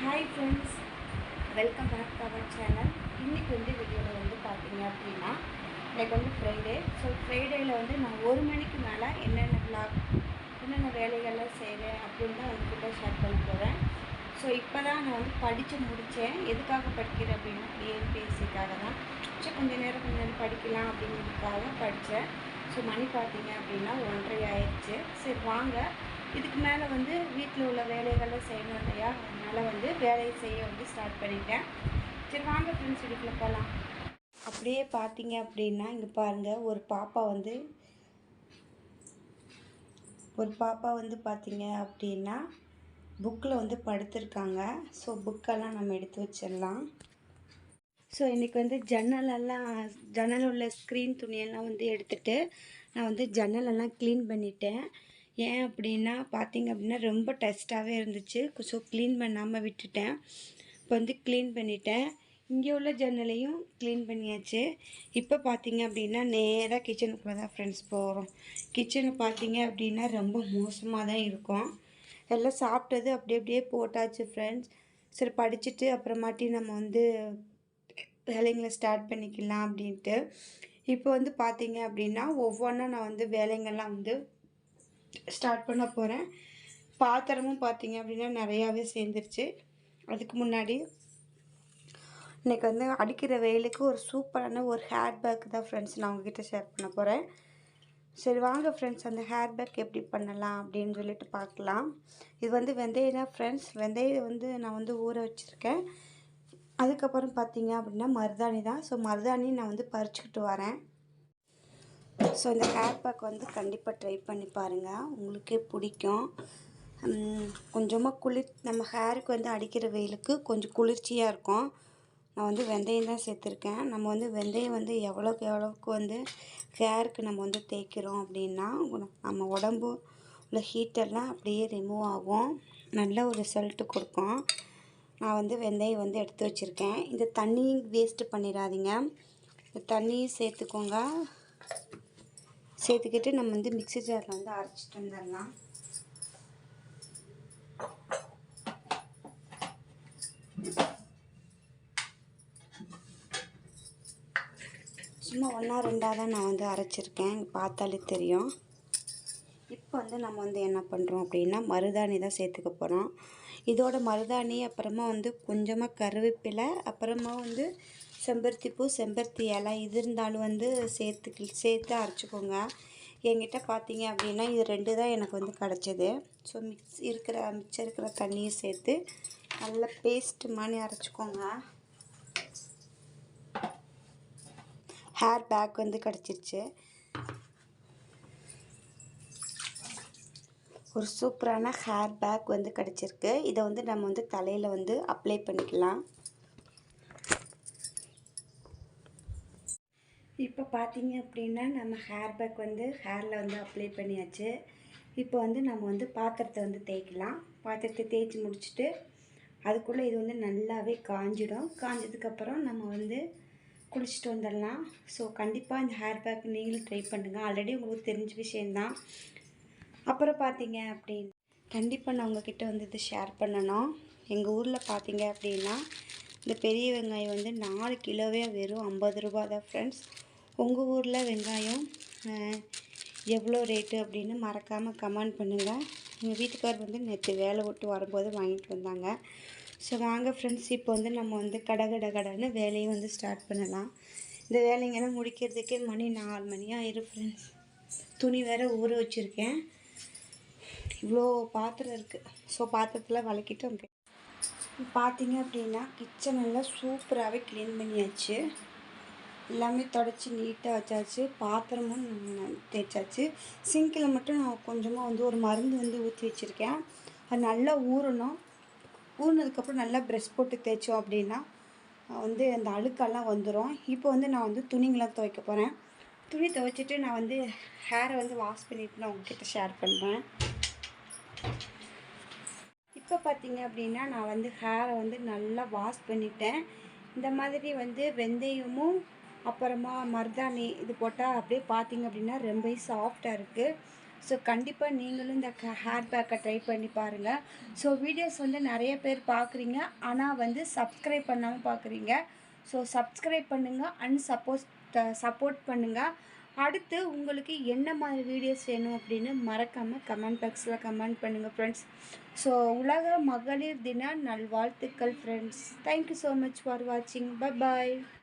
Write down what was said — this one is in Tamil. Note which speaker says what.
Speaker 1: Hi friends welcome back to our channel இன்றைக்கி வந்து வீடியோவில் வந்து பார்த்தீங்க அப்படின்னா எனக்கு வந்து ஃப்ரைடே ஸோ ஃப்ரைடேயில் வந்து நான் ஒரு மணிக்கு மேலே என்னென்ன vlog என்னென்ன வேலைகள்லாம் செய்கிறேன் அப்படின்னு தான் உங்ககிட்ட ஷேர் பண்ண போகிறேன் ஸோ இப்போ தான் நான் வந்து படித்து முடித்தேன் எதுக்காக படிக்கிறேன் அப்படின்னா டிஎன்பிஎஸ்சிக்காக தான். ஸோ கொஞ்ச நேரம் கொஞ்சம் நேரம் படிக்கலாம் அப்படிங்கிறதுக்காக படித்தேன் ஸோ மணி பார்த்தீங்க அப்படின்னா ஒன்றரை ஆயிடுச்சு. சரி வாங்க. இதுக்கு மேலே வந்து வீட்டில் உள்ள வேலைகள்லாம் செய்யணும் இல்லையா? அதனால் வந்து வேலையை செய்ய வந்து ஸ்டார்ட் பண்ணிட்டேன். சரி வாங்க ஃப்ரெண்ட்ஸ் வீட்டுக்குள்ள போகலாம் அப்படியே பார்த்தீங்க அப்படின்னா இங்கே பாருங்கள் ஒரு பாப்பா வந்து ஒரு பாப்பா வந்து பார்த்தீங்க அப்படின்னா புக்கில் வந்து படுத்திருக்காங்க. ஸோ புக்கெல்லாம் நம்ம எடுத்து வச்சிடலாம். ஸோ இன்றைக்கி வந்து ஜன்னலெல்லாம் ஜன்னல் உள்ள ஸ்க்ரீன் துணியெல்லாம் வந்து எடுத்துட்டு நான் வந்து ஜன்னலெல்லாம் க்ளீன் பண்ணிட்டேன். ஏன் அப்படின்னா பார்த்திங்க அப்படின்னா ரொம்ப டஸ்ட்டாகவே இருந்துச்சு. ஸோ க்ளீன் பண்ணாமல் விட்டுட்டேன். இப்போ வந்து க்ளீன் பண்ணிட்டேன். இங்கே உள்ள ஜன்னலையும் க்ளீன் பண்ணியாச்சு. இப்போ பார்த்தீங்க அப்படின்னா நேராக கிச்சனுக்குள்ளே தான் ஃப்ரெண்ட்ஸ் போகிறோம் கிச்சனு பார்த்தீங்க அப்படின்னா ரொம்ப மோசமாக தான் இருக்கும். எல்லாம் சாப்பிட்டது அப்படி அப்படியே போட்டாச்சு ஃப்ரெண்ட்ஸ் சரி படிச்சுட்டு அப்புறமாட்டி நம்ம வந்து வேலைங்களை ஸ்டார்ட் பண்ணிக்கலாம் அப்படின்ட்டு. இப்போ வந்து பார்த்தீங்க அப்படின்னா ஒவ்வொன்றா நான் வந்து வேலைங்கள்லாம் வந்து ஸ்டார்ட் பண்ண போகிறேன் பாத்திரமும் பார்த்தீங்க அப்படின்னா நிறையாவே சேர்ந்துருச்சு. அதுக்கு முன்னாடி இன்றைக்கி வந்து அடிக்கிற வெயிலுக்கு ஒரு சூப்பரான ஒரு ஹேர் பேக் தான் ஃப்ரெண்ட்ஸ் நான் உங்ககிட்ட ஷேர் பண்ண போகிறேன் சரி வாங்க ஃப்ரெண்ட்ஸ் அந்த ஹேர் பேக் எப்படி பண்ணலாம் அப்படின்னு சொல்லிட்டு பார்க்கலாம். இது வந்து வெந்தயம் தான் ஃப்ரெண்ட்ஸ் வெந்தயம் வந்து நான் வந்து ஊற வச்சுருக்கேன். அதுக்கப்புறம் பார்த்தீங்க அப்படின்னா மருதாணி தான். ஸோ மருதாணி நான் வந்து பறிச்சுக்கிட்டு வரேன். ஸோ இந்த ஹேர் பேக் வந்து கண்டிப்பாக ட்ரை பண்ணி பாருங்கள் உங்களுக்கே பிடிக்கும். கொஞ்சமாக குளிர் நம்ம ஹேருக்கு வந்து அடிக்கிற வெயிலுக்கு கொஞ்சம் குளிர்ச்சியாக இருக்கும். நான் வந்து வெந்தயம் தான் சேர்த்துருக்கேன். நம்ம வந்து வெந்தயம் வந்து எவ்வளோக்கு எவ்வளோக்கு வந்து ஹேருக்கு நம்ம வந்து தேய்க்கிறோம் அப்படின்னா நம்ம உடம்பு உள்ள ஹீட்டெல்லாம் அப்படியே ரிமூவ் ஆகும். நல்ல ஒரு ரிசல்ட்டு கொடுக்கும். நான் வந்து வெந்தயம் வந்து எடுத்து வச்சுருக்கேன். இந்த தண்ணியும் வேஸ்ட்டு பண்ணிடாதீங்க. இந்த தண்ணியும் சேர்த்துக்கோங்க. சேர்த்துக்கிட்டு நம்ம வந்து மிக்ஸி ஜாரில் வந்து அரைச்சிட்டு வந்துடலாம். சும்மா ஒன்றா ரெண்டாக தான் நான் வந்து அரைச்சிருக்கேன். பார்த்தாலே தெரியும். இப்போ வந்து நம்ம வந்து என்ன பண்ணுறோம் அப்படின்னா மருதாணி தான் சேர்த்துக்க போகிறோம் இதோட மருதாணி அப்புறமா வந்து கொஞ்சமாக கருவேப்பிலை அப்புறமா வந்து செம்பருத்தி பூ செம்பருத்தி இலை இது இருந்தாலும் வந்து சேர்த்து சேர்த்து அரைச்சிக்கோங்க. என்கிட்ட பார்த்தீங்க அப்படின்னா இது ரெண்டு தான் எனக்கு வந்து கிடச்சிது. ஸோ மிக்ஸ் இருக்கிற மிச்சம் இருக்கிற தண்ணியும் சேர்த்து நல்லா பேஸ்ட் மாதிரி அரைச்சிக்கோங்க. ஹேர் பேக் வந்து கிடச்சிருச்சு. ஒரு சூப்பரான ஹேர் பேக் வந்து கிடச்சிருக்கு. இதை வந்து நம்ம வந்து தலையில் வந்து அப்ளை பண்ணிக்கலாம். இப்போ பார்த்தீங்க அப்படின்னா நம்ம ஹேர் பேக் வந்து ஹேரில் வந்து அப்ளை பண்ணியாச்சு. இப்போ வந்து நம்ம வந்து பாத்திரத்தை வந்து தேய்க்கலாம். பாத்திரத்தை தேய்ச்சி முடிச்சுட்டு அதுக்குள்ளே இது வந்து நல்லாவே காஞ்சிடும். காஞ்சதுக்கப்புறம் நம்ம வந்து குளிச்சுட்டு வந்துடலாம். ஸோ கண்டிப்பாக இந்த ஹேர் பேக் நீங்களும் ட்ரை பண்ணுங்கள் ஆல்ரெடி உங்களுக்கு தெரிஞ்ச விஷயந்தான் அப்புறம் பார்த்தீங்க அப்படின்னு கண்டிப்பாக நான் உங்ககிட்ட வந்து இது ஷேர் பண்ணணும். எங்கள் ஊரில் பார்த்தீங்க அப்படின்னா இந்த பெரிய வெங்காயம் வந்து நாலு கிலோவே வெறும் ஐம்பது ரூபா தான் ஃப்ரெண்ட்ஸ் உங்கள் ஊரில் வெங்காயம் எவ்வளோ ரேட்டு அப்படின்னு மறக்காமல் கமெண்ட் பண்ணுங்கள் எங்கள் வீட்டுக்கார் வந்து நேற்று வேலை விட்டு வரும்போது வாங்கிட்டு வந்தாங்க. ஸோ வாங்க ஃப்ரெண்ட்ஸ் இப்போ வந்து நம்ம வந்து கட கட கடைன்னு வேலையை வந்து ஸ்டார்ட் பண்ணலாம். இந்த வேலைங்கெல்லாம் முடிக்கிறதுக்கே மணி நாலு மணி ஆயிரும் ஃப்ரெண்ட்ஸ் துணி வேறு ஊற வச்சுருக்கேன். இவ்வளோ பாத்திரம் இருக்குது ஸோ பாத்திரத்தில் வளக்கிட்டு வந்தேன். பார்த்தீங்க அப்படின்னா கிச்சன் எல்லாம் சூப்பராகவே க்ளீன் பண்ணியாச்சு. எல்லாமே தொடச்சி நீட்டாக வச்சாச்சு. பாத்திரமும் தேய்ச்சாச்சு. சிங்கில் மட்டும் நான் கொஞ்சமாக வந்து ஒரு மருந்து வந்து ஊற்றி வச்சுருக்கேன். அது நல்லா ஊறணும். ஊறினதுக்கப்புறம் நல்லா ப்ரெஷ் போட்டு தேய்ச்சோம் அப்படின்னா வந்து அந்த அழுக்கெல்லாம் வந்துடும் இப்போ வந்து நான் வந்து துணிங்களாம் துவைக்க போகிறேன் துணி துவைச்சிட்டு நான் வந்து ஹேரை வந்து வாஷ் பண்ணிவிட்டு நான் உங்ககிட்ட ஷேர் பண்ணுறேன் இப்போ பார்த்தீங்க அப்படின்னா நான் வந்து ஹேரை வந்து நல்லா வாஷ் பண்ணிட்டேன். இந்த மாதிரி வந்து வெந்தயமும் அப்புறமா மருதாணி இது போட்டால் அப்படியே பார்த்தீங்க அப்படின்னா ரொம்ப சாஃப்டாக இருக்குது ஸோ கண்டிப்பாக நீங்களும் இந்த க ஹேர் பேக்கை ட்ரை பண்ணி பாருங்கள் ஸோ வீடியோஸ் வந்து நிறைய பேர் பார்க்குறீங்க ஆனால் வந்து சப்ஸ்கிரைப் பண்ணாமல் பார்க்குறீங்க ஸோ சப்ஸ்கிரைப் பண்ணுங்கள் அண்ட் சப்போஸ் சப்போர்ட் பண்ணுங்கள் அடுத்து உங்களுக்கு என்ன மாதிரி வீடியோஸ் வேணும் அப்படின்னு மறக்காமல் கமெண்ட் பாக்ஸில் கமெண்ட் பண்ணுங்கள் ஃப்ரெண்ட்ஸ் ஸோ உலக மகளிர் தின நல்வாழ்த்துக்கள் friends thank you so much for வாட்சிங் பை பாய்